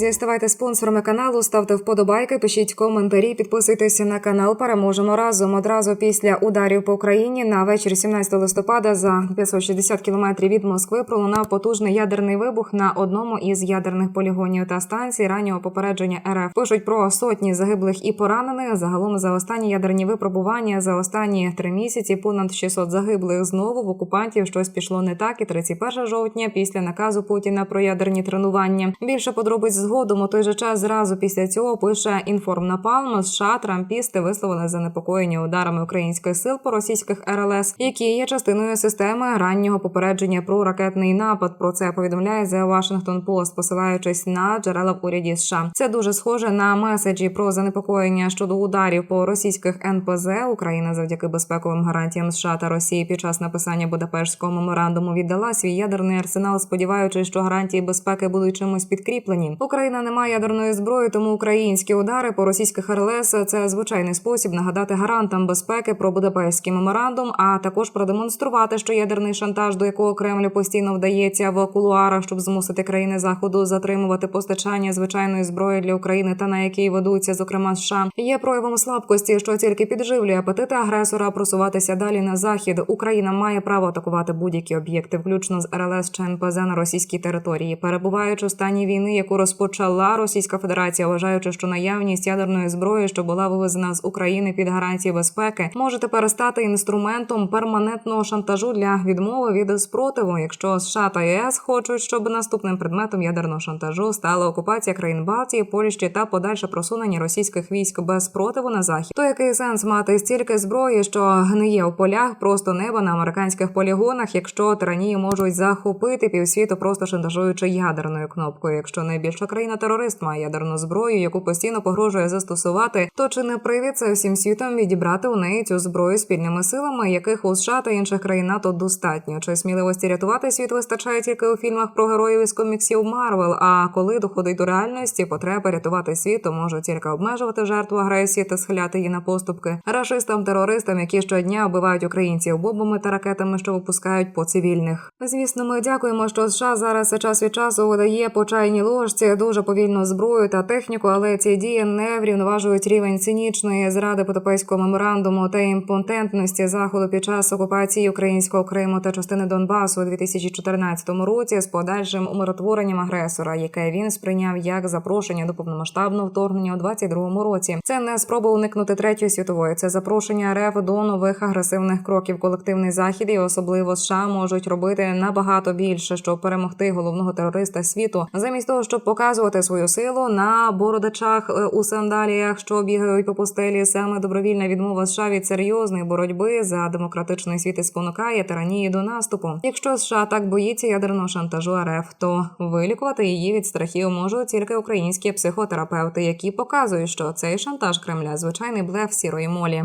Друзі, ставайте спонсорами каналу, ставте вподобайки, пишіть коментарі, підписуйтеся на канал. Переможемо разом. Одразу після ударів по Україні на вечір 17 листопада за 560 кілометрів від Москви пролунав потужний ядерний вибух на одному із ядерних полігонів та станцій раннього попередження РФ. Пишуть про сотні загиблих і поранених. Загалом за останні ядерні випробування за останні три місяці понад 600 загиблих. Знову в окупантів щось пішло не так. І 31 жовтня після наказу Путіна про ядерні тренування. Більше подробиць згодом у той же час зразу після цього пише інформнапалм. США трампісти висловили занепокоєння ударами українських сил по російських РЛС, які є частиною системи раннього попередження про ракетний напад. Про це повідомляє The Washington Post, посилаючись на джерела в уряді США. Це дуже схоже на меседжі про занепокоєння щодо ударів по російських НПЗ. Україна завдяки безпековим гарантіям США та Росії під час написання Будапештського меморандуму віддала свій ядерний арсенал, сподіваючись, що гарантії безпеки будуть чимось підкріплені. Україна не має ядерної зброї, тому українські удари по російських РЛС – це звичайний спосіб нагадати гарантам безпеки про Будапештський меморандум, а також продемонструвати, що ядерний шантаж, до якого Кремлю постійно вдається в кулуарах, щоб змусити країни заходу затримувати постачання звичайної зброї для України, та на якій ведуться, зокрема США, є проявом слабкості, що тільки підживлює апетити агресора просуватися далі на захід. Україна має право атакувати будь-які об'єкти, включно з РЛС чи НПЗ на російській території, перебуваючи в стані війни, яку розпочала Російська Федерація, вважаючи, що наявність ядерної зброї, що була вивезена з України під гарантії безпеки, може тепер стати інструментом перманентного шантажу для відмови від спротиву. Якщо США та ЄС хочуть, щоб наступним предметом ядерного шантажу стала окупація країн Балтії, Польщі та подальше просунення російських військ без спротиву на захід, то який сенс мати стільки зброї, що гниє у полях просто неба на американських полігонах, якщо тиранії можуть захопити півсвіту, просто шантажуючи ядерною кнопкою. Якщо найбільша країна терорист має ядерну зброю, яку постійно погрожує застосувати, то чи не привід всім світом відібрати у неї цю зброю спільними силами, яких у США та інших країн НАТО достатньо? Чи сміливості рятувати світ вистачає тільки у фільмах про героїв із коміксів Марвел? А коли доходить до реальності, потреба рятувати світ, то може тільки обмежувати жертву агресії та схиляти її на поступки рашистам, терористам, які щодня вбивають українців бомбами та ракетами, що випускають по цивільних. Звісно, ми дякуємо, що США зараз час від часу видає по чайній ложці дуже повільну зброю та техніку, але ці дії не врівноважують рівень цинічної зради Потопейського меморандуму та імпотентності заходу під час окупації українського Криму та частини Донбасу у 2014 році з подальшим умиротворенням агресора, яке він сприйняв як запрошення до повномасштабного вторгнення у 22 році. Це не спроба уникнути третьої світової, це запрошення РФ до нових агресивних кроків. Колективний захід і особливо США можуть робити набагато більше, щоб перемогти головного терориста світу, замість того, щоб показувати свою силу на бородачах е, у сандаліях, що бігають по пустелі. Саме добровільна відмова США від серйозної боротьби за демократичний світ і спонукає тиранії до наступу. Якщо США так боїться ядерного шантажу РФ, то вилікувати її від страхів можуть тільки українські психотерапевти, які показують, що цей шантаж Кремля звичайний блеф сірої молі.